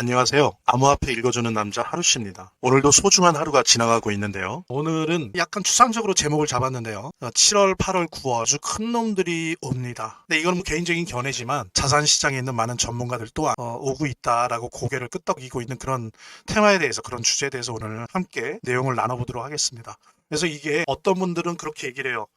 안녕하세요. 암호화폐 읽어주는 남자 하루씨입니다. 오늘도 소중한 하루가 지나가고 있는데요. 오늘은 약간 추상적으로 제목을 잡았는데요. 7월, 8월, 9월 아주 큰 놈들이 옵니다. 근데 이건 뭐 개인적인 견해지만 자산 시장에 있는 많은 전문가들 또한 어, 오고 있다라고 고개를 끄덕이고 있는 그런 테마에 대해서 그런 주제에 대해서 오늘 함께 내용을 나눠보도록 하겠습니다. 그래서 이게 어떤 분들은 그렇게 얘기를 해요.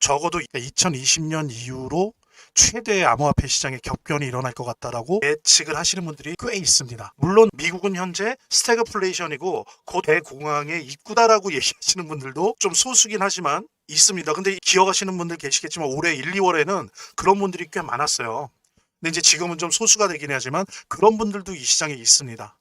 적어도 2020년 이후로 최대의 암호화폐 시장의 격변이 일어날 것 같다라고 예측을 하시는 분들이 꽤 있습니다. 물론 미국은 현재 스태그플레이션이고 곧 대공황에 입구다라고 얘기하시는 분들도 좀 소수긴 하지만 있습니다. 근데 기억하시는 분들 계시겠지만 올해 1, 2월에는 그런 분들이 꽤 많았어요. 근데 이제 지금은 좀 소수가 되긴 하지만 그런 분들도 이 시장에 있습니다.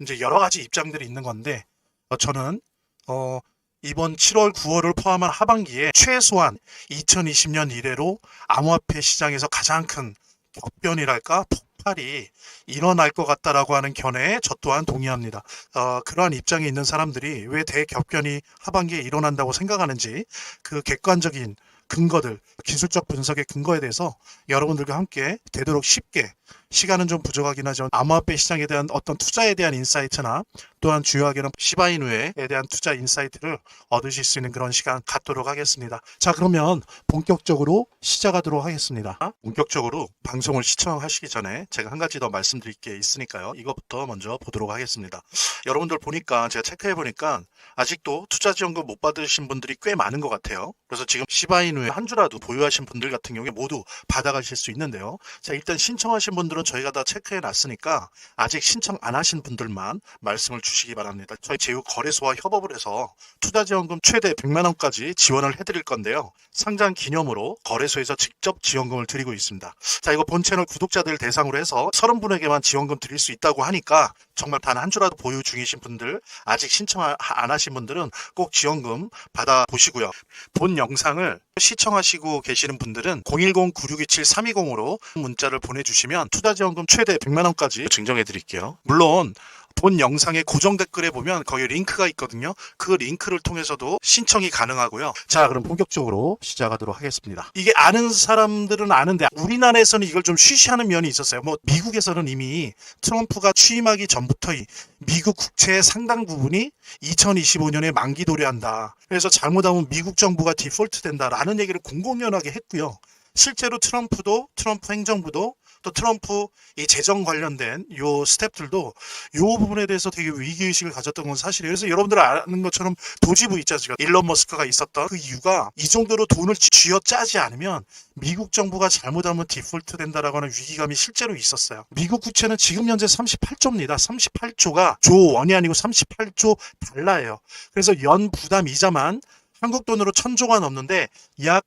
이제 여러 가지 입장들이 있는 건데 어, 저는 어, 이번 7월, 9월을 포함한 하반기에 최소한 2020년 이래로 암호화폐 시장에서 가장 큰 격변이랄까 폭발이 일어날 것 같다라고 하는 견해에 저 또한 동의합니다. 어, 그러한 입장에 있는 사람들이 왜 대격변이 하반기에 일어난다고 생각하는지 그 객관적인 근거들, 기술적 분석의 근거에 대해서 여러분들과 함께 되도록 쉽게 시간은 좀 부족하긴 하지만 암호화폐 시장에 대한 어떤 투자에 대한 인사이트나 또한 주요하게는 시바이누에 대한 투자 인사이트를 얻으실 수 있는 그런 시간 갖도록 하겠습니다. 자 그러면 본격적으로 시작하도록 하겠습니다. 본격적으로 방송을 시청하시기 전에 제가 한 가지 더 말씀드릴 게 있으니까요. 이것부터 먼저 보도록 하겠습니다. 여러분들 보니까 제가 체크해 보니까 아직도 투자 지원금 못 받으신 분들이 꽤 많은 것 같아요. 그래서 지금 시바이누에 한 주라도 보유하신 분들 같은 경우에 모두 받아가실 수 있는데요. 자 일단 신청하신 분들은 저희가 다 체크해 놨으니까 아직 신청 안 하신 분들만 말씀을 주 시기 바랍니다. 저희 제휴 거래소와 협업을 해서 투자지원금 최대 100만 원까지 지원을 해드릴 건데요. 상장 기념으로 거래소에서 직접 지원금을 드리고 있습니다. 자 이거 본 채널 구독자들 대상으로 해서 30분에게만 지원금 드릴 수 있다고 하니까 정말 단 한 주라도 보유 중이신 분들 아직 신청 안 하신 분들은 꼭 지원금 받아 보시고요. 본 영상을 시청하시고 계시는 분들은 010-9627-320으로 문자를 보내주시면 투자지원금 최대 100만 원까지 증정해 드릴게요. 물론 본 영상의 고정 댓글에 보면 거기 링크가 있거든요. 그 링크를 통해서도 신청이 가능하고요. 자, 그럼 본격적으로 시작하도록 하겠습니다. 이게 아는 사람들은 아는데 우리나라에서는 이걸 좀 쉬쉬하는 면이 있었어요. 뭐 미국에서는 이미 트럼프가 취임하기 전부터 이 미국 국채의 상당 부분이 2025년에 만기 도래한다. 그래서 잘못하면 미국 정부가 디폴트 된다라는 얘기를 공공연하게 했고요. 실제로 트럼프도 트럼프 행정부도 또 트럼프 이 재정 관련된 요 스탭들도 요 부분에 대해서 되게 위기의식을 가졌던 건 사실이에요. 그래서 여러분들 아는 것처럼 도지부 있지 않습니까? 일론 머스크가 있었던 그 이유가 이 정도로 돈을 쥐어 짜지 않으면 미국 정부가 잘못하면 디폴트 된다라고 하는 위기감이 실제로 있었어요. 미국 국채는 지금 현재 38조입니다. 38조가 조 원이 아니고 38조 달러예요. 그래서 연 부담 이자만 한국 돈으로 1000조가 넘는데 약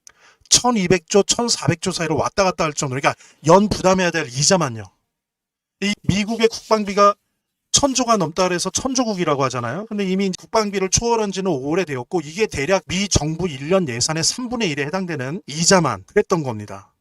1200조, 1400조 사이로 왔다 갔다 할 정도로 그러니까 연 부담해야 될 이자만요. 이 미국의 국방비가 천조가 넘다 그래서 천조국이라고 하잖아요. 근데 이미 국방비를 초월한 지는 오래되었고 이게 대략 미 정부 1년 예산의 3분의 1에 해당되는 이자만 그랬던 겁니다.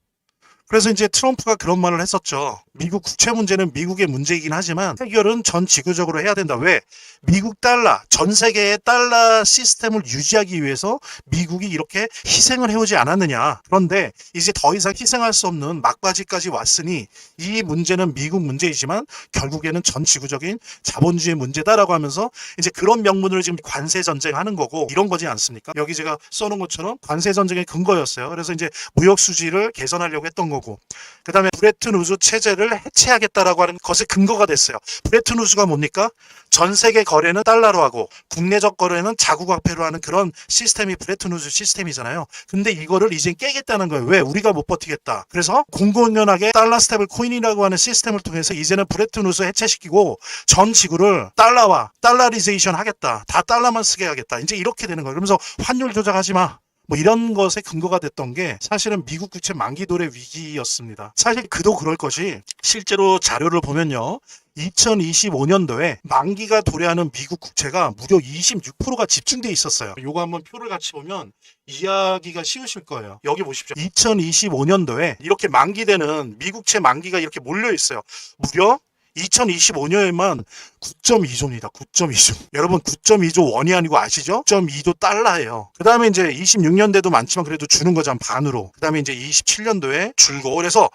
그래서 이제 트럼프가 그런 말을 했었죠. 미국 국채 문제는 미국의 문제이긴 하지만 해결은 전 지구적으로 해야 된다. 왜? 미국 달러, 전 세계의 달러 시스템을 유지하기 위해서 미국이 이렇게 희생을 해오지 않았느냐. 그런데 이제 더 이상 희생할 수 없는 막바지까지 왔으니 이 문제는 미국 문제이지만 결국에는 전 지구적인 자본주의 문제다라고 하면서 이제 그런 명분으로 지금 관세 전쟁하는 거고 이런 거지 않습니까? 여기 제가 써놓은 것처럼 관세 전쟁의 근거였어요. 그래서 이제 무역 수지를 개선하려고 했던 거고 그 다음에 브레튼 우즈 체제를 해체하겠다라고 하는 것의 근거가 됐어요. 브레튼 우즈가 뭡니까? 전 세계 거래는 달러로 하고 국내적 거래는 자국 화폐로 하는 그런 시스템이 브레튼 우즈 시스템이잖아요. 근데 이거를 이제 깨겠다는 거예요. 왜? 우리가 못 버티겠다. 그래서 공공연하게 달러 스텝을 코인이라고 하는 시스템을 통해서 이제는 브레튼 우즈 해체시키고 전 지구를 달러와 달러리제이션 하겠다. 다 달러만 쓰게 하겠다. 이제 이렇게 되는 거예요. 그러면서 환율 조작하지 마. 뭐 이런 것에 근거가 됐던 게 사실은 미국 국채 만기 도래 위기였습니다. 사실 그도 그럴 것이 실제로 자료를 보면요. 2025년도에 만기가 도래하는 미국 국채가 무려 26%가 집중돼 있었어요. 요거 한번 표를 같이 보면 이해하기가 쉬우실 거예요. 여기 보십시오. 2025년도에 이렇게 만기되는 미국채 만기가 이렇게 몰려 있어요. 무려 2025년에만 9.2조입니다. 9.2조. 여러분 9.2조 원이 아니고 아시죠? 9.2조 달러예요. 그 다음에 이제 26년대도 많지만 그래도 주는 거잖아 반으로. 그 다음에 이제 27년도에 줄고 그래서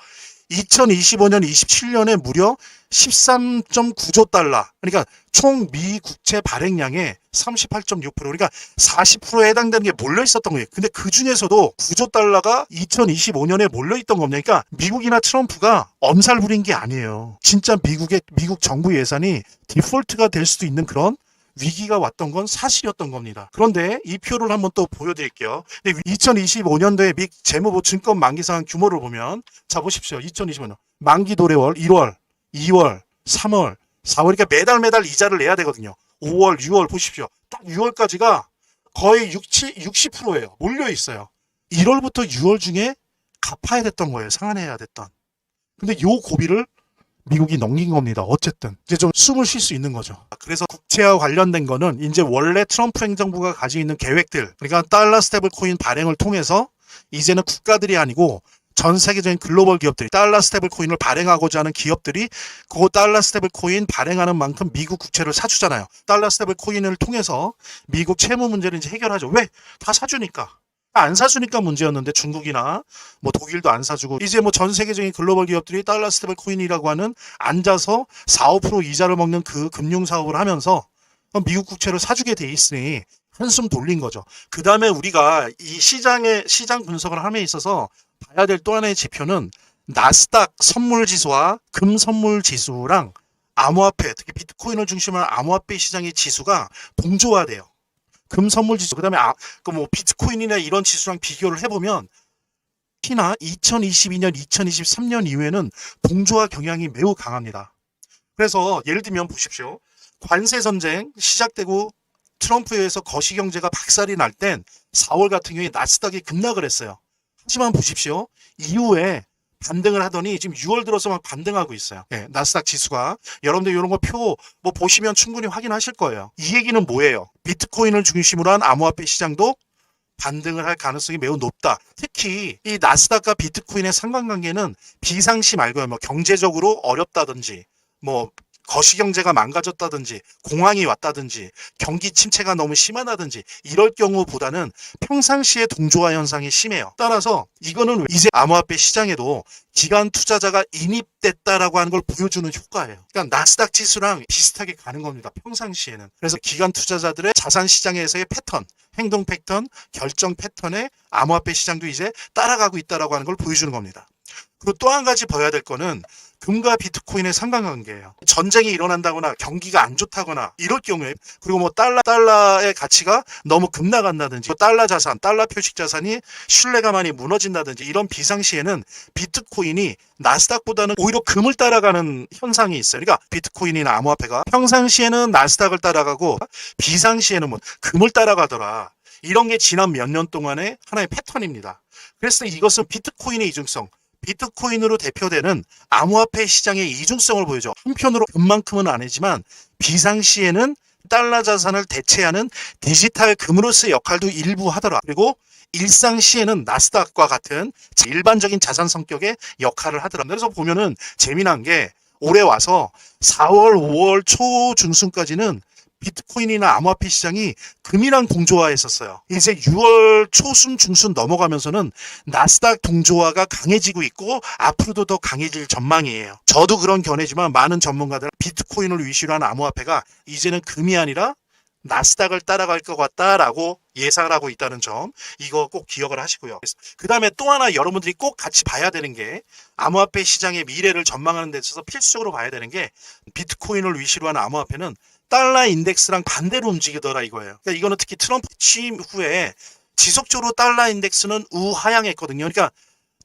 2025년, 27년에 무려 13.9조 달러. 그러니까 총 미 국채 발행량의 38.6% 그러니까 40%에 해당되는 게 몰려 있었던 거예요. 근데 그 중에서도 9조 달러가 2025년에 몰려 있던 겁니다. 그러니까 미국이나 트럼프가 엄살 부린 게 아니에요. 진짜 미국의 미국 정부 예산이 디폴트가 될 수도 있는 그런 위기가 왔던 건 사실이었던 겁니다. 그런데 이 표를 한번 또 보여드릴게요. 2025년도에 미 재무부 증권 만기 상환 규모를 보면 자 보십시오. 2025년 만기 도래월 1월, 2월, 3월, 4월 그러니까 매달 매달 이자를 내야 되거든요. 5월, 6월 보십시오. 딱 6월까지가 거의 60, 60%예요. 몰려 있어요. 1월부터 6월 중에 갚아야 됐던 거예요. 상환해야 됐던. 근데 요 고비를 미국이 넘긴 겁니다. 어쨌든 이제 좀 숨을 쉴 수 있는 거죠. 그래서 국채와 관련된 거는 이제 원래 트럼프 행정부가 가지고 있는 계획들, 그러니까 달러 스테이블 코인 발행을 통해서 이제는 국가들이 아니고 전 세계적인 글로벌 기업들이 달러 스테이블 코인을 발행하고자 하는 기업들이 그 달러 스테이블 코인 발행하는 만큼 미국 국채를 사주잖아요. 달러 스테이블 코인을 통해서 미국 채무 문제를 이제 해결하죠. 왜? 다 사주니까. 안 사주니까 문제였는데 중국이나 뭐 독일도 안 사주고 이제 뭐 전 세계적인 글로벌 기업들이 달러 스테이블 코인이라고 하는 앉아서 4, 5% 이자를 먹는 그 금융 사업을 하면서 미국 국채를 사주게 돼 있으니 한숨 돌린 거죠. 그 다음에 우리가 이 시장의 시장 분석을 함에 있어서 봐야 될 또 하나의 지표는 나스닥 선물 지수와 금 선물 지수랑 암호화폐, 특히 비트코인을 중심으로 한 암호화폐 시장의 지수가 동조화돼요. 금 선물 지수, 그다음에 아, 그 뭐 비트코인이나 이런 지수랑 비교를 해보면 특히나 2022년, 2023년 이후에는 동조화 경향이 매우 강합니다. 그래서 예를 들면 보십시오. 관세 전쟁 시작되고 트럼프에 의해서 거시 경제가 박살이 날 땐 4월 같은 경우에 나스닥이 급락을 했어요. 하지만 보십시오. 이후에 반등을 하더니 지금 6월 들어서 막 반등하고 있어요. 예, 나스닥 지수가 여러분들 이런 거 표 뭐 보시면 충분히 확인하실 거예요. 이 얘기는 뭐예요? 비트코인을 중심으로 한 암호화폐 시장도 반등을 할 가능성이 매우 높다. 특히 이 나스닥과 비트코인의 상관관계는 비상시 말고요. 뭐 경제적으로 어렵다든지 뭐 거시경제가 망가졌다든지 공황이 왔다든지 경기 침체가 너무 심하다든지 이럴 경우보다는 평상시에 동조화 현상이 심해요. 따라서 이거는 이제 암호화폐 시장에도 기관 투자자가 인입됐다라고 하는 걸 보여주는 효과예요. 그러니까 나스닥 지수랑 비슷하게 가는 겁니다. 평상시에는. 그래서 기관 투자자들의 자산 시장에서의 패턴, 행동 패턴, 결정 패턴에 암호화폐 시장도 이제 따라가고 있다라고 하는 걸 보여주는 겁니다. 그리고 또 한 가지 봐야 될 거는 금과 비트코인의 상관관계예요. 전쟁이 일어난다거나 경기가 안 좋다거나 이럴 경우에 그리고 뭐 달러 달러의 가치가 너무 급락한다든지 뭐 달러 자산, 달러 표식 자산이 신뢰가 많이 무너진다든지 이런 비상시에는 비트코인이 나스닥보다는 오히려 금을 따라가는 현상이 있어요. 그러니까 비트코인이나 암호화폐가 평상시에는 나스닥을 따라가고 비상시에는 뭐 금을 따라가더라. 이런 게 지난 몇 년 동안의 하나의 패턴입니다. 그래서 이것은 비트코인의 이중성, 비트코인으로 대표되는 암호화폐 시장의 이중성을 보여줘. 한편으로 금만큼은 아니지만 비상시에는 달러 자산을 대체하는 디지털 금으로서의 역할도 일부 하더라. 그리고 일상 시에는 나스닥과 같은 일반적인 자산 성격의 역할을 하더라. 그래서 보면은 재미난 게 올해 와서 4월, 5월 초 중순까지는 비트코인이나 암호화폐 시장이 금이랑 동조화했었어요. 이제 6월 초순 중순 넘어가면서는 나스닥 동조화가 강해지고 있고 앞으로도 더 강해질 전망이에요. 저도 그런 견해지만 많은 전문가들은 비트코인을 위시로 한 암호화폐가 이제는 금이 아니라 나스닥을 따라갈 것 같다라고 예상을 하고 있다는 점 이거 꼭 기억을 하시고요. 그 다음에 또 하나 여러분들이 꼭 같이 봐야 되는 게 암호화폐 시장의 미래를 전망하는 데 있어서 필수적으로 봐야 되는 게 비트코인을 위시로 한 암호화폐는 달러 인덱스랑 반대로 움직이더라 이거예요. 그러니까 이거는 특히 트럼프 취임 후에 지속적으로 달러 인덱스는 우하향했거든요. 그러니까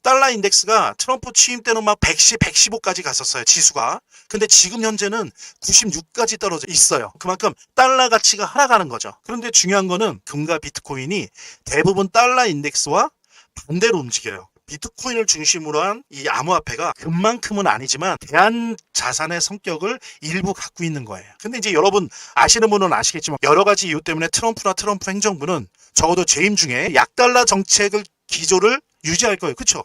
달러 인덱스가 트럼프 취임 때는 막 110, 115까지 갔었어요. 지수가. 근데 지금 현재는 96까지 떨어져 있어요. 그만큼 달러 가치가 하락하는 거죠. 그런데 중요한 거는 금과 비트코인이 대부분 달러 인덱스와 반대로 움직여요. 비트코인을 중심으로 한 이 암호화폐가 금만큼은 아니지만 대한 자산의 성격을 일부 갖고 있는 거예요. 근데 이제 여러분 아시는 분은 아시겠지만 여러 가지 이유 때문에 트럼프나 트럼프 행정부는 적어도 재임 중에 약달러 정책을 기조를 유지할 거예요. 그렇죠?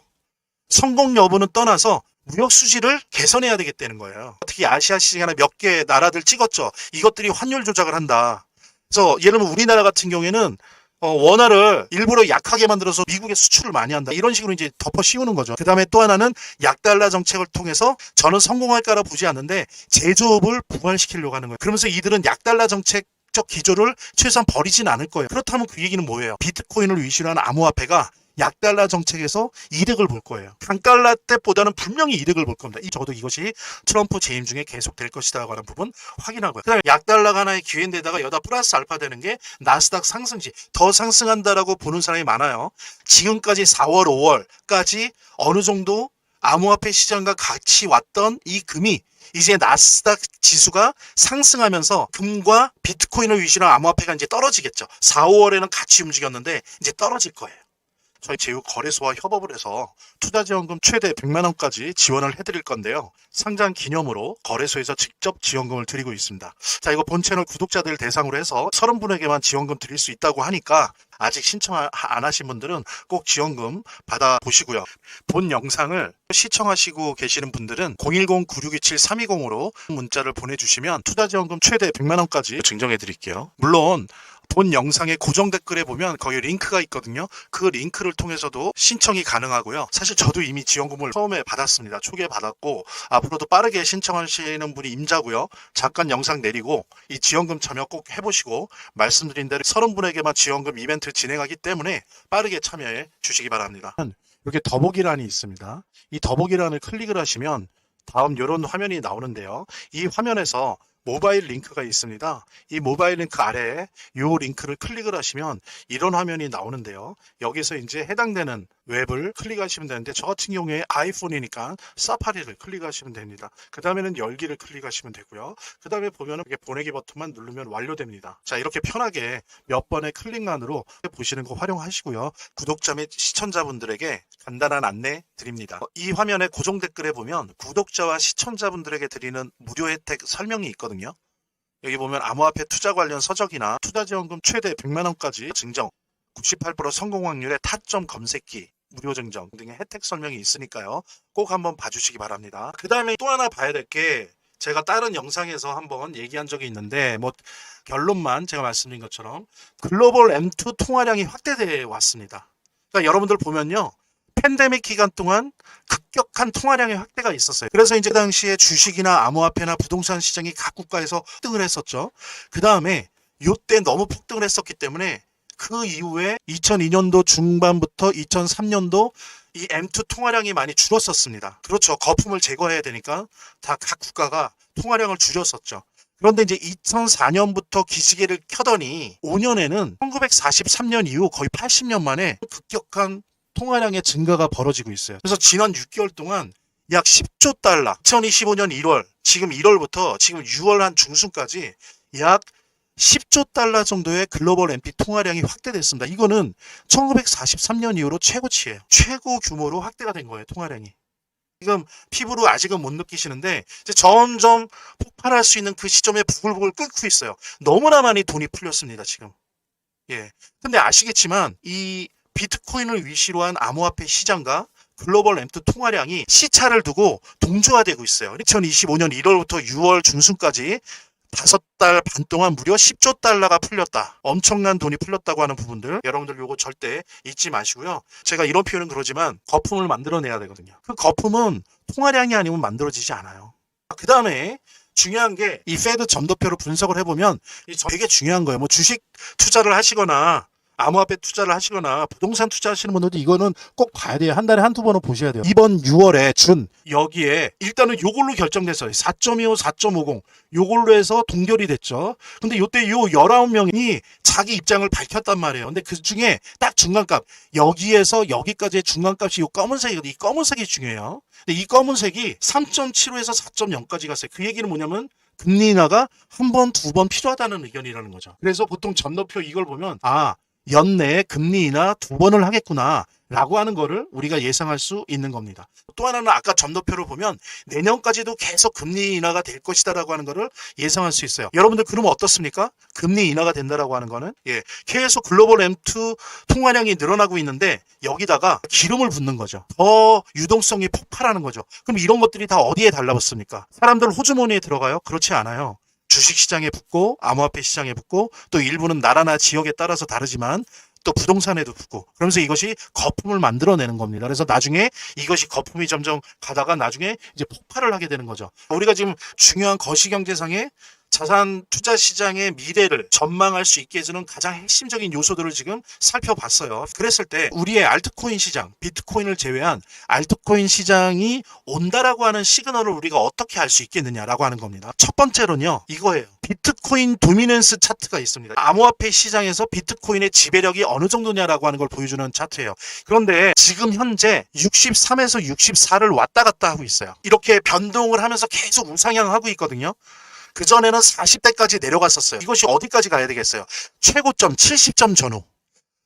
성공 여부는 떠나서 무역 수지를 개선해야 되겠다는 거예요. 특히 아시아 시장에 몇개 나라들 찍었죠. 이것들이 환율 조작을 한다. 그래서 예를 들면 우리나라 같은 경우에는 어, 원화를 일부러 약하게 만들어서 미국에 수출을 많이 한다. 이런 식으로 이제 덮어 씌우는 거죠. 그 다음에 또 하나는 약달러 정책을 통해서 저는 성공할까라 보지 않는데 제조업을 부활시키려고 하는 거예요. 그러면서 이들은 약달러 정책 적 기조를 최소한 버리진 않을 거예요. 그렇다면 그 얘기는 뭐예요? 비트코인을 위시로 하는 암호화폐가 약달러 정책에서 이득을 볼 거예요. 강달러 때보다는 분명히 이득을 볼 겁니다. 이 적어도 이것이 트럼프 재임 중에 계속될 것이다라고 하는 부분 확인하고요. 그 다음에 약달러가 하나의 기회인데다가 여다 플러스 알파 되는 게 나스닥 상승시 더 상승한다라고 보는 사람이 많아요. 지금까지 4월, 5월까지 어느 정도 암호화폐 시장과 같이 왔던 이 금이 이제 나스닥 지수가 상승하면서 금과 비트코인을 위시로 한 암호화폐가 이제 떨어지겠죠. 4, 5월에는 같이 움직였는데 이제 떨어질 거예요. 저희 제휴 거래소와 협업을 해서 투자지원금 최대 100만 원까지 지원을 해드릴 건데요. 상장 기념으로 거래소에서 직접 지원금을 드리고 있습니다. 자, 이거 본 채널 구독자들 대상으로 해서 30분에게만 지원금 드릴 수 있다고 하니까 아직 신청 안 하신 분들은 꼭 지원금 받아 보시고요. 본 영상을 시청하시고 계시는 분들은 010-9627-320으로 문자를 보내주시면 투자지원금 최대 100만 원까지 증정해 드릴게요. 물론 본 영상의 고정 댓글에 보면 거기 링크가 있거든요. 그 링크를 통해서도 신청이 가능하고요. 사실 저도 이미 지원금을 처음에 받았습니다. 초기에 받았고 앞으로도 빠르게 신청하시는 분이 임자고요. 잠깐 영상 내리고 이 지원금 참여 꼭 해보시고 말씀드린 대로 30분에게만 지원금 이벤트 진행하기 때문에 빠르게 참여해 주시기 바랍니다. 이렇게 더보기란이 있습니다. 이 더보기란을 클릭을 하시면 다음 이런 화면이 나오는데요. 이 화면에서 모바일 링크가 있습니다. 이 모바일 링크 아래에 이 링크를 클릭을 하시면 이런 화면이 나오는데요. 여기서 이제 해당되는 웹을 클릭하시면 되는데 저 같은 경우에 아이폰이니까 사파리를 클릭하시면 됩니다. 그 다음에는 열기를 클릭하시면 되고요. 그 다음에 보면은 이렇게 보내기 버튼만 누르면 완료됩니다. 자 이렇게 편하게 몇 번의 클릭만으로 보시는 거 활용하시고요. 구독자 및 시청자분들에게 간단한 안내 드립니다. 어, 이 화면에 고정 댓글에 보면 구독자와 시청자분들에게 드리는 무료 혜택 설명이 있거든요. 여기 보면 암호화폐 투자 관련 서적이나 투자지원금 최대 100만 원까지 증정, 98% 성공 확률의 타점 검색기, 무료 증정 등의 혜택 설명이 있으니까요. 꼭 한번 봐주시기 바랍니다. 그 다음에 또 하나 봐야 될 게 제가 다른 영상에서 한번 얘기한 적이 있는데 뭐 결론만 제가 말씀드린 것처럼 글로벌 M2 통화량이 확대돼 왔습니다. 그러니까 여러분들 보면요. 팬데믹 기간 동안 급격한 통화량의 확대가 있었어요. 그래서 이제 그 당시에 주식이나 암호화폐나 부동산 시장이 각 국가에서 폭등을 했었죠. 그 다음에 요때 너무 폭등을 했었기 때문에 그 이후에 2002년도 중반부터 2003년도 이 M2 통화량이 많이 줄었었습니다. 그렇죠. 거품을 제거해야 되니까 다 각 국가가 통화량을 줄였었죠. 그런데 이제 2004년부터 기지개를 켜더니 5년에는 1943년 이후 거의 80년 만에 급격한 통화량의 증가가 벌어지고 있어요. 그래서 지난 6개월 동안 약 10조 달러, 2025년 1월, 지금 1월부터 지금 6월 한 중순까지 약 10조 달러 정도의 글로벌 MP 통화량이 확대됐습니다. 이거는 1943년 이후로 최고치예요. 최고 규모로 확대가 된 거예요, 통화량이. 지금 피부로 아직은 못 느끼시는데 이제 점점 폭발할 수 있는 그 시점에 부글부글 끓고 있어요. 너무나 많이 돈이 풀렸습니다, 지금. 예. 근데 아시겠지만 이 비트코인을 위시로 한 암호화폐 시장과 글로벌 M2 통화량이 시차를 두고 동조화되고 있어요. 2025년 1월부터 6월 중순까지 다섯 달 반 동안 무려 10조 달러가 풀렸다. 엄청난 돈이 풀렸다고 하는 부분들 여러분들 요거 절대 잊지 마시고요. 제가 이런 표현은 그러지만 거품을 만들어내야 되거든요. 그 거품은 통화량이 아니면 만들어지지 않아요. 그 다음에 중요한 게 이 페드 점도표로 분석을 해보면 이 되게 중요한 거예요. 뭐 주식 투자를 하시거나 암호화폐 투자를 하시거나 부동산 투자하시는 분들도 이거는 꼭 봐야 돼요. 한 달에 한두 번은 보셔야 돼요. 이번 6월에 준 여기에 일단은 요걸로 결정됐어요. 4.25, 4.50 요걸로 해서 동결이 됐죠. 근데 요때 요 19명이 자기 입장을 밝혔단 말이에요. 근데 그 중에 딱 중간값 여기에서 여기까지의 중간값이 요 검은색이거든요. 이 검은색이 중요해요. 근데 이 검은색이 3.75에서 4.0까지 갔어요. 그 얘기는 뭐냐면 금리 인하가 한 번, 두 번 필요하다는 의견이라는 거죠. 그래서 보통 점도표 이걸 보면 아 연내에 금리 인하 두 번을 하겠구나. 라고 하는 거를 우리가 예상할 수 있는 겁니다. 또 하나는 아까 점도표를 보면 내년까지도 계속 금리 인하가 될 것이다라고 하는 거를 예상할 수 있어요. 여러분들 그러면 어떻습니까? 금리 인하가 된다라고 하는 거는 예, 계속 글로벌 M2 통화량이 늘어나고 있는데 여기다가 기름을 붓는 거죠. 더 유동성이 폭발하는 거죠. 그럼 이런 것들이 다 어디에 달라붙습니까? 사람들 호주머니에 들어가요? 그렇지 않아요. 주식 시장에 붙고 암호화폐 시장에 붙고 또 일부는 나라나 지역에 따라서 다르지만 또 부동산에도 붙고 그러면서 이것이 거품을 만들어내는 겁니다. 그래서 나중에 이것이 거품이 점점 가다가 나중에 이제 폭발을 하게 되는 거죠. 우리가 지금 중요한 거시경제상의 자산 투자 시장의 미래를 전망할 수 있게 해주는 가장 핵심적인 요소들을 지금 살펴봤어요. 그랬을 때 우리의 알트코인 시장, 비트코인을 제외한 알트코인 시장이 온다라고 하는 시그널을 우리가 어떻게 알 수 있겠느냐라고 하는 겁니다. 첫 번째로는요, 이거예요. 비트코인 도미넌스 차트가 있습니다. 암호화폐 시장에서 비트코인의 지배력이 어느 정도냐라고 하는 걸 보여주는 차트예요. 그런데 지금 현재 63에서 64를 왔다 갔다 하고 있어요. 이렇게 변동을 하면서 계속 우상향하고 있거든요. 그전에는 40대까지 내려갔었어요. 이것이 어디까지 가야 되겠어요? 최고점 70점 전후.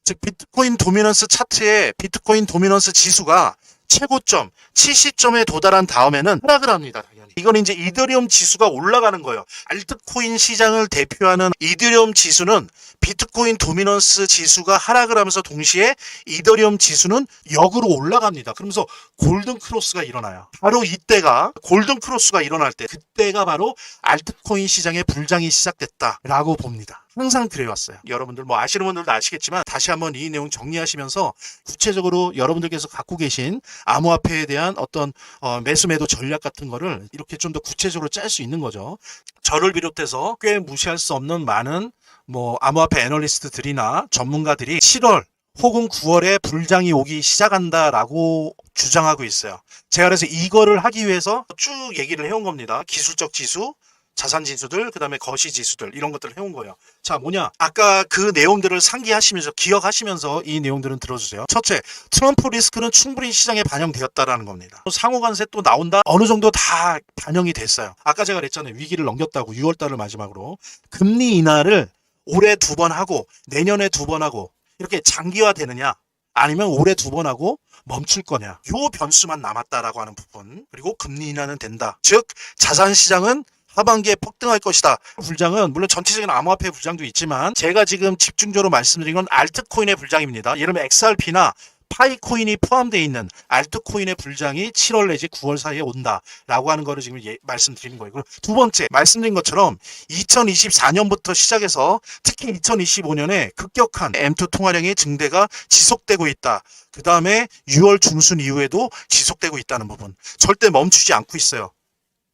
즉 비트코인 도미넌스 차트의 비트코인 도미넌스 지수가 최고점 70점에 도달한 다음에는 하락을 합니다. 이건 이제 이더리움 지수가 올라가는 거예요. 알트코인 시장을 대표하는 이더리움 지수는 비트코인 도미넌스 지수가 하락을 하면서 동시에 이더리움 지수는 역으로 올라갑니다. 그러면서 골든 크로스가 일어나요. 바로 이때가 골든 크로스가 일어날 때 그때가 바로 알트코인 시장의 불장이 시작됐다라고 봅니다. 항상 그래왔어요. 여러분들 뭐 아시는 분들도 아시겠지만 다시 한번 이 내용 정리하시면서 구체적으로 여러분들께서 갖고 계신 암호화폐에 대한 어떤 어, 매수 매도 전략 같은 거를 이렇게 좀 더 구체적으로 짤 수 있는 거죠. 저를 비롯해서 꽤 무시할 수 없는 많은 뭐 암호화폐 애널리스트들이나 전문가들이 7월 혹은 9월에 불장이 오기 시작한다라고 주장하고 있어요. 제가 그래서 이거를 하기 위해서 쭉 얘기를 해온 겁니다. 기술적 지수, 자산 지수들, 그 다음에 거시 지수들, 이런 것들을 해온 거예요. 자, 뭐냐. 아까 그 내용들을 상기하시면서, 기억하시면서 이 내용들은 들어주세요. 첫째, 트럼프 리스크는 충분히 시장에 반영되었다라는 겁니다. 상호관세 또 나온다? 어느 정도 다 반영이 됐어요. 아까 제가 그랬잖아요. 위기를 넘겼다고, 6월달을 마지막으로. 금리 인하를 올해 두 번 하고, 내년에 두 번 하고, 이렇게 장기화 되느냐? 아니면 올해 두 번 하고 멈출 거냐? 요 변수만 남았다라고 하는 부분. 그리고 금리 인하는 된다. 즉, 자산 시장은 하반기에 폭등할 것이다. 불장은 물론 전체적인 암호화폐 불장도 있지만 제가 지금 집중적으로 말씀드린 건 알트코인의 불장입니다. 예를 들면 XRP나 파이코인이 포함되어 있는 알트코인의 불장이 7월 내지 9월 사이에 온다라고 하는 거를 지금 예, 말씀드리는 거예요. 그리고 두 번째 말씀드린 것처럼 2024년부터 시작해서 특히 2025년에 급격한 M2 통화량의 증대가 지속되고 있다. 그 다음에 6월 중순 이후에도 지속되고 있다는 부분 절대 멈추지 않고 있어요.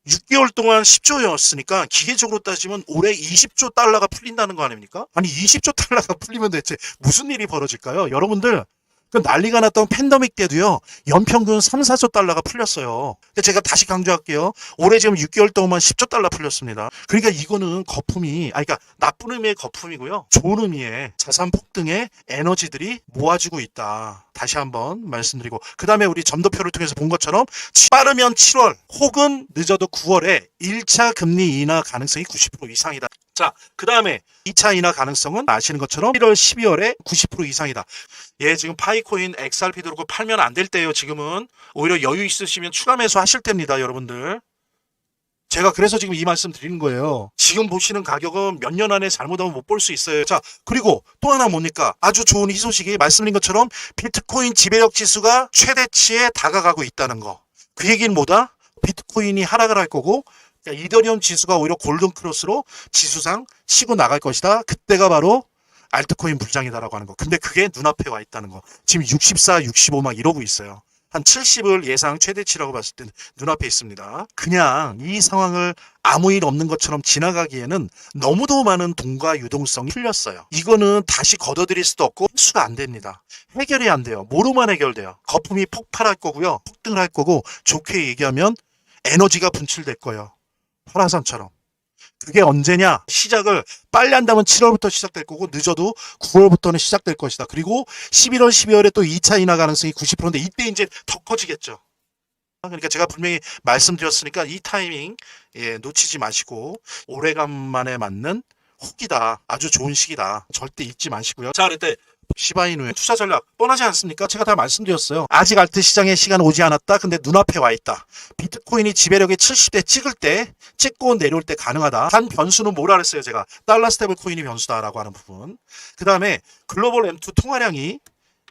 6개월 동안 10조였으니까 기계적으로 따지면 올해 20조 달러가 풀린다는 거 아닙니까? 아니 20조 달러가 풀리면 대체 무슨 일이 벌어질까요? 여러분들 그 난리가 났던 팬더믹 때도요 연평균 3, 4조 달러가 풀렸어요. 제가 다시 강조할게요. 올해 지금 6개월 동안 10조 달러 풀렸습니다. 그러니까 이거는 거품이, 아, 그러니까 나쁜 의미의 거품이고요. 좋은 의미의 자산 폭등의 에너지들이 모아지고 있다. 다시 한번 말씀드리고 그 다음에 우리 점도표를 통해서 본 것처럼 빠르면 7월 혹은 늦어도 9월에 1차 금리 인하 가능성이 90% 이상이다. 자, 그 다음에 2차 인하 가능성은 아시는 것처럼 1월, 12월에 90% 이상이다. 예, 지금 파이코인 XRP 들고 팔면 안 될 때예요. 지금은 오히려 여유 있으시면 추가 매수 하실 때입니다, 여러분들. 제가 그래서 지금 이 말씀 드리는 거예요. 지금 보시는 가격은 몇 년 안에 잘못하면 못 볼 수 있어요. 자, 그리고 또 하나 뭡니까? 아주 좋은 희소식이 말씀드린 것처럼 비트코인 지배력 지수가 최대치에 다가가고 있다는 거. 그 얘기는 뭐다? 비트코인이 하락을 할 거고 그러니까 이더리움 지수가 오히려 골든 크로스로 지수상 치고 나갈 것이다. 그때가 바로 알트코인 불장이다라고 하는 거. 근데 그게 눈앞에 와 있다는 거. 지금 64, 65 막 이러고 있어요. 한 70을 예상 최대치라고 봤을 때 눈앞에 있습니다. 그냥 이 상황을 아무 일 없는 것처럼 지나가기에는 너무도 많은 돈과 유동성이 풀렸어요. 이거는 다시 걷어들일 수도 없고 수가 안 됩니다. 해결이 안 돼요. 뭐로만 해결돼요. 거품이 폭발할 거고요. 폭등을 할 거고 좋게 얘기하면 에너지가 분출될 거예요. 화라산처럼. 그게 언제냐? 시작을 빨리 한다면 7월부터 시작될 거고 늦어도 9월부터는 시작될 것이다. 그리고 11월, 12월에 또 2차 인하 가능성이 90%인데 이때 이제 더 커지겠죠. 그러니까 제가 분명히 말씀드렸으니까 이 타이밍 예, 놓치지 마시고 오래간만에 맞는 혹이다. 아주 좋은 시기다. 절대 잊지 마시고요. 자, 그때 시바이누의 투자 전략 뻔하지 않습니까? 제가 다 말씀드렸어요. 아직 알트 시장의 시간 오지 않았다. 근데 눈앞에 와 있다. 비트코인이 지배력이 70대 찍을 때 찍고 내려올 때 가능하다. 단 변수는 뭐라 그랬어요, 제가. 달러 스테이블 코인이 변수다라고 하는 부분. 그 다음에 글로벌 M2 통화량이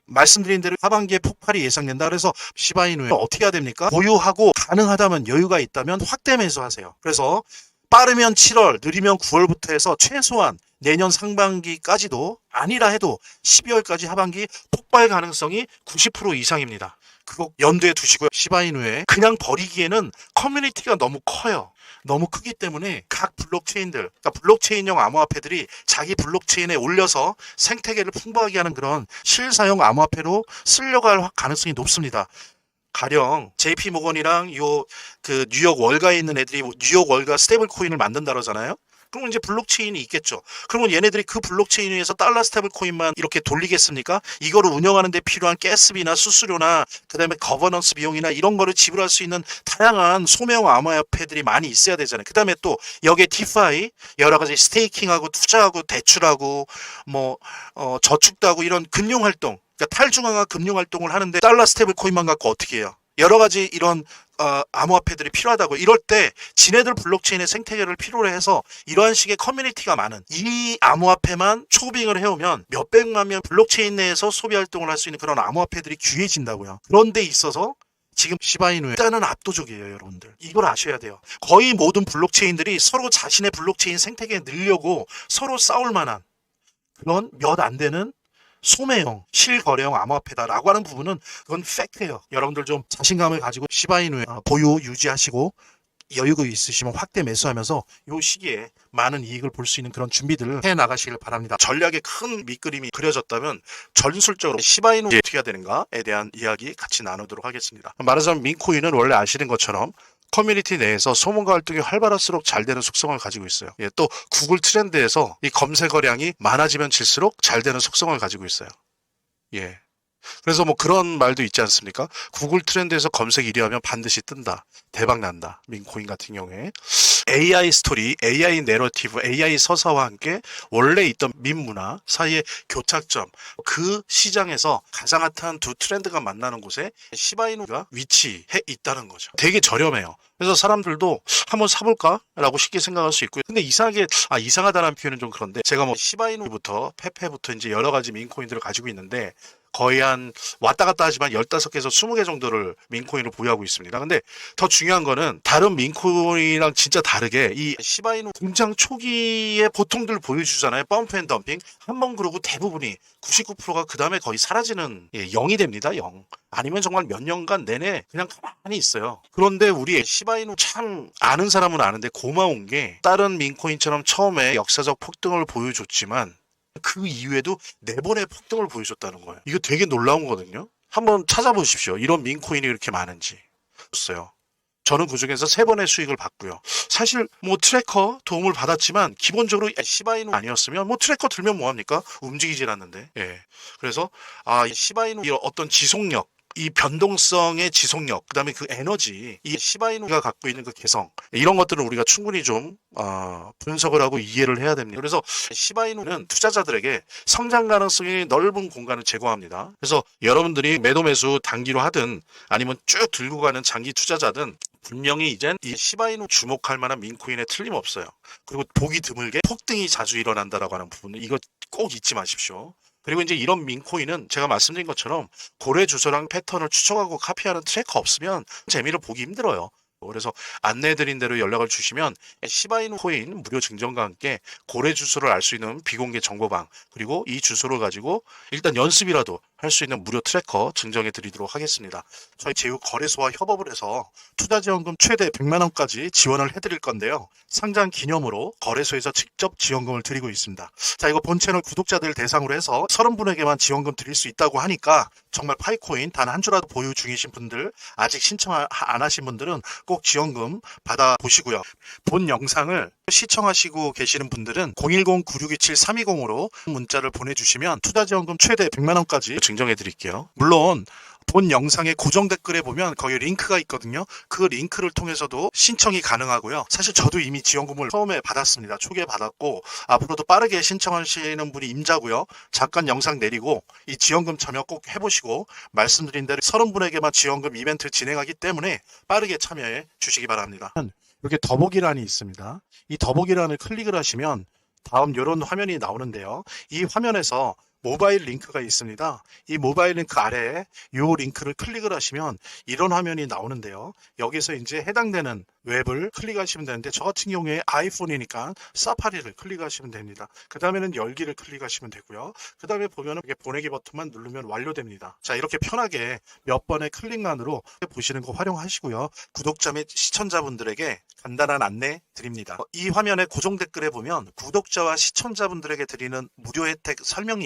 말씀드린 대로 하반기에 폭발이 예상된다. 그래서 시바이누에 어떻게 해야 됩니까? 보유하고 가능하다면 여유가 있다면 확대 매수하세요. 그래서 빠르면 7월, 느리면 9월부터 해서 최소한 내년 상반기까지도 아니라 해도 12월까지 하반기 폭발 가능성이 90% 이상입니다. 그거 염두에 두시고요. 시바이누에 그냥 버리기에는 커뮤니티가 너무 커요. 너무 크기 때문에 각 블록체인들, 그러니까 블록체인형 암호화폐들이 자기 블록체인에 올려서 생태계를 풍부하게 하는 그런 실사용 암호화폐로 쓰려고 할 가능성이 높습니다. 가령 JP 모건이랑 요 그 뉴욕 월가에 있는 애들이 뉴욕 월가 스테이블 코인을 만든다 그러잖아요. 그러면 이제 블록체인이 있겠죠. 그러면 얘네들이 그 블록체인 위에서 달러 스테이블 코인만 이렇게 돌리겠습니까? 이거를 운영하는 데 필요한 가스비나 수수료나 그다음에 거버넌스 비용이나 이런 거를 지불할 수 있는 다양한 소매형 암호화폐들이 많이 있어야 되잖아요. 그다음에 또 여기에 디파이 여러 가지 스테이킹하고 투자하고 대출하고 뭐 어, 저축도 하고 이런 금융 활동 그러니까 탈중앙화 금융 활동을 하는데 달러 스테이블 코인만 갖고 어떻게 해요? 여러 가지 이런 어, 암호화폐들이 필요하다고 이럴 때 지네들 블록체인의 생태계를 필요로 해서 이러한 식의 커뮤니티가 많은 이 암호화폐만 초빙을 해오면 몇백만 명 블록체인 내에서 소비 활동을 할 수 있는 그런 암호화폐들이 귀해진다고요. 그런 데 있어서 지금 시바이누의 일단은 압도적이에요, 여러분들. 이걸 아셔야 돼요. 거의 모든 블록체인들이 서로 자신의 블록체인 생태계에 늘려고 서로 싸울 만한 그런 몇 안 되는 소매형, 실거래형 암호화폐다라고 하는 부분은 그건 팩트예요. 여러분들 좀 자신감을 가지고 시바이누에 어, 보유 유지하시고 여유가 있으시면 확대 매수하면서 이 시기에 많은 이익을 볼 수 있는 그런 준비들을 해 나가시길 바랍니다. 전략의 큰 밑그림이 그려졌다면 전술적으로 시바이누 어떻게 해야 되는가에 대한 이야기 같이 나누도록 하겠습니다. 말하자면 민코인은 원래 아시는 것처럼 커뮤니티 내에서 소문과 활동이 활발할수록 잘 되는 속성을 가지고 있어요. 예, 또 구글 트렌드에서 이 검색어량이 많아지면 질수록 잘 되는 속성을 가지고 있어요. 예. 그래서 뭐 그런 말도 있지 않습니까? 구글 트렌드에서 검색 1위 하면 반드시 뜬다. 대박 난다. 민코인 같은 경우에. AI 스토리, AI 내러티브, AI 서사와 함께 원래 있던 민문화 사이의 교착점, 그 시장에서 가장 핫한 두 트렌드가 만나는 곳에 시바이누가 위치해 있다는 거죠. 되게 저렴해요. 그래서 사람들도 한번 사볼까라고 쉽게 생각할 수 있고요. 근데 이상하게 아 이상하다는 표현은 좀 그런데 제가 뭐 시바이누부터 페페부터 이제 여러 가지 민코인들을 가지고 있는데 거의 한 왔다 갔다 하지만 15개에서 20개 정도를 민코인을 보유하고 있습니다. 근데 더 중요한 거는 다른 민코인이랑 진짜 다르게 이 시바이누 등장 초기에 보통들 보여주잖아요. 펌프 앤 덤핑. 한 번 그러고 대부분이 99%가 그 다음에 거의 사라지는 예, 0이 됩니다. 0. 아니면 정말 몇 년간 내내 그냥 가만히 있어요. 그런데 우리 시바이누 참 아는 사람은 아는데 고마운 게 다른 민코인처럼 처음에 역사적 폭등을 보여줬지만 그 이후에도 네 번의 폭등을 보여줬다는 거예요. 이거 되게 놀라운 거거든요. 한번 찾아보십시오. 이런 민코인이 이렇게 많은지. 없어요. 저는 그 중에서 세 번의 수익을 봤고요. 사실 뭐 트래커 도움을 받았지만 기본적으로 시바이누 아니었으면 뭐 트래커 들면 뭐합니까? 움직이질 않는데. 예. 그래서 아, 이 시바이누 이 어떤 지속력 이 변동성의 지속력, 그다음에 그 에너지, 이 시바이누가 갖고 있는 그 개성 이런 것들은 우리가 충분히 좀 어, 분석을 하고 이해를 해야 됩니다. 그래서 시바이누는 투자자들에게 성장 가능성이 넓은 공간을 제공합니다. 그래서 여러분들이 매도 매수 단기로 하든 아니면 쭉 들고 가는 장기 투자자든 분명히 이젠 이 시바이누 주목할 만한 민코인에 틀림없어요. 그리고 보기 드물게 폭등이 자주 일어난다라고 하는 부분은 이거 꼭 잊지 마십시오. 그리고 이제 이런 민코인은 제가 말씀드린 것처럼 고래 주소랑 패턴을 추적하고 카피하는 트래커 없으면 재미를 보기 힘들어요. 그래서 안내해드린 대로 연락을 주시면 시바이누 코인 무료 증정과 함께 고래 주소를 알 수 있는 비공개 정보방 그리고 이 주소를 가지고 일단 연습이라도 할 수 있는 무료 트래커 증정해 드리도록 하겠습니다. 저희 제휴 거래소와 협업을 해서 투자 지원금 최대 100만 원까지 지원을 해드릴 건데요. 상장 기념으로 거래소에서 직접 지원금을 드리고 있습니다. 자 이거 본 채널 구독자들 대상으로 해서 30분에게만 지원금 드릴 수 있다고 하니까 정말 파이코인 단 한 주라도 보유 중이신 분들 아직 신청 안 하신 분들은 꼭 지원금 받아 보시고요. 본 영상을 시청하시고 계시는 분들은 010-9627-320으로 문자를 보내주시면 투자지원금 최대 100만 원까지 증정해 드릴게요. 물론 본 영상의 고정 댓글에 보면 거기 링크가 있거든요. 그 링크를 통해서도 신청이 가능하고요. 사실 저도 이미 지원금을 처음에 받았습니다. 초기에 받았고 앞으로도 빠르게 신청하시는 분이 임자고요. 잠깐 영상 내리고 이 지원금 참여 꼭 해보시고 말씀드린 대로 30분에게만 지원금 이벤트 진행하기 때문에 빠르게 참여해 주시기 바랍니다. 이렇게 더보기란이 있습니다. 이 더보기란을 클릭을 하시면 다음 이런 화면이 나오는데요. 이 화면에서 모바일 링크가 있습니다. 이 모바일 링크 아래에 이 링크를 클릭을 하시면 이런 화면이 나오는데요. 여기서 이제 해당되는 웹을 클릭하시면 되는데 저 같은 경우에 아이폰이니까 사파리를 클릭하시면 됩니다. 그 다음에는 열기를 클릭하시면 되고요. 그 다음에 보면은 이게 보내기 버튼만 누르면 완료됩니다. 자 이렇게 편하게 몇 번의 클릭만으로 보시는 거 활용하시고요. 구독자 및 시청자분들에게 간단한 안내 드립니다. 어, 이 화면의 고정 댓글에 보면 구독자와 시청자분들에게 드리는 무료 혜택 설명이